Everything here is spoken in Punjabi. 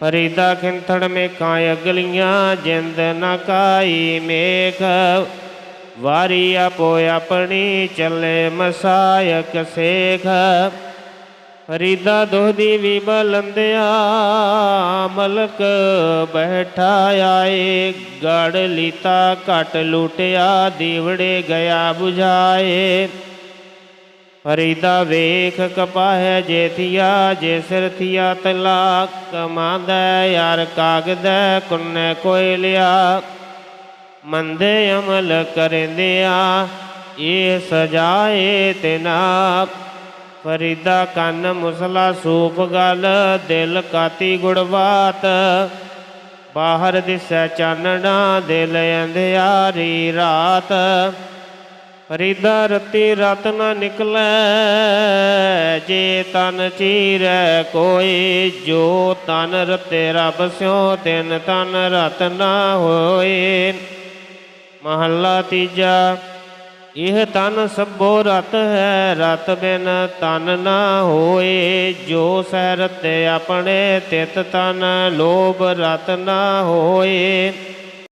ਫਰੀਦਾ ਖਿੰਥੜ ਮੇ ਕਾਂ ਅਗਲੀਆਂ, ਜਿੰਦ ਨ ਕਾਈ ਮੇਖ। ਵਾਰੀ ਆਪੋ ਆਪਣੀ ਚੱਲੇ ਮਸਾਇਕ ਸੇਖ। ਫਰੀਦਾ ਦੋਹਦੀ ਵੀ ਬਲੰਦਿਆ, ਮਲਕ ਬੈਠਾ ਆਏ। ਗੜ ਲੀਤਾ ਘਟ ਲੁਟਿਆ, ਦੀਵੜੇ ਗਿਆ 부ਝਾਏ ਫਰੀਦਾ ਵੇਖ ਕਪਾਹੈ ਜੇਥੀਆ ਜੇ ਸਿਰ ਥੀਆ ਤਲਾਕ ਕਮਾਂਦਾ, ਯਾਰ ਕਾਗਦੈ, ਕੁੰਨੇ ਕੋਈ ਲਿਆ। ਮੰਦੇ ਅਮਲ ਕਰੰਦਿਆ ਇਹ ਸਜਾਏ ਤਿਨਾ ਫਰੀਦਾ ਕੰਨ ਮੁਸਲਾ ਸੂਪ ਗਲ, ਦਿਲ ਕਾਤੀ ਗੁੜਵਾਤ। ਬਾਹਰ ਦਿਸੈ ਚਾਨਣਾ, ਦਿਲ ਅੰਧਿਆਰੀ ਰਾਤ। ਫਰੀਦਾ ਰਤੀ ਰਤ ਨ ਨਿਕਲੈ, ਜੇ ਤਨ ਚੀਰੈ ਕੋਈ, ਜੋ ਤਨ ਰਤੇ ਰੱਬ ਸਿਓ ਤਿਨ ਤਨ ਰਤ ਨ ਹੋਏ। ਮਹੱਲਾ ਤੀਜਾ, ਇਹ ਤਨ ਸਭੋ ਰਤ ਹੈ, ਰਤ ਬਿਨ ਤਨ ਨਾ ਹੋਏ। ਜੋ ਸਹਿ ਰਤੇ ਆਪਣੇ ਤਿਤ ਤਨ ਲੋਭ ਰਤ ਨਾ ਹੋਏ।